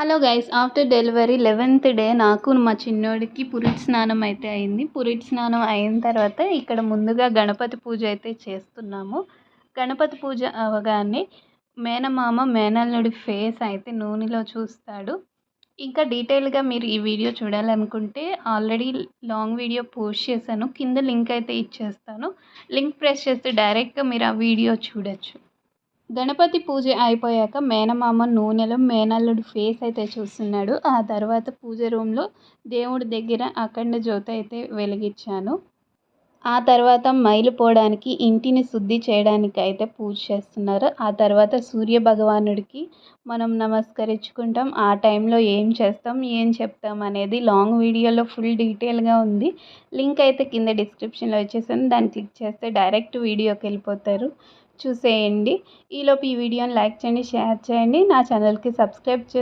Hello guys after delivery eleventh day నాకు మా చిన్నోడికి పురిటి స్నానం అయితే అయింది. పురిటి స్నానం అయిన తర్వాత ఇక్కడ ముందుగా గణపతి పూజ అయితే చేస్తున్నాము. గణపతి పూజ అవగానే మేనమామ మేనల్లుడి ఫేస్ అయితే నూనెలో చూస్తాడు. ఇంకా డీటెయిల్గా మీరు ఈ వీడియో చూడాలనుకుంటే ఆల్రెడీ లాంగ్ వీడియో పోస్ట్ చేశాను. కింద లింక్ అయితే ఇచ్చేస్తాను. లింక్ ప్రెస్ చేస్తే డైరెక్ట్గా మీరు ఆ వీడియో చూడొచ్చు. గణపతి పూజ అయిపోయాక మేనమామ నూనెలో మేనల్లుడు ఫేస్ అయితే చూస్తున్నాడు. ఆ తర్వాత పూజ రూమ్లో దేవుడి దగ్గర అఖండ జ్యోతి అయితే వెలిగించాను. ఆ తర్వాత మైలు పోవడానికి ఇంటిని శుద్ధి చేయడానికి అయితే పూజ చేస్తున్నారు. ఆ తర్వాత సూర్య భగవానుడికి మనం నమస్కరించుకుంటాం. ఆ టైంలో ఏం చేస్తాం ఏం చెప్తాం అనేది లాంగ్ వీడియోలో ఫుల్ డీటెయిల్గా ఉంది. లింక్ అయితే కింద డిస్క్రిప్షన్లో ఇచ్చేసాను. దాన్ని క్లిక్ చేస్తే డైరెక్ట్ వీడియోకి వెళ్ళిపోతారు. చూసేయండి. ఈలోపు ఈ వీడియోని లైక్ చేయండి షేర్ చేయండి. నా ఛానల్కి సబ్స్క్రైబ్ చేసి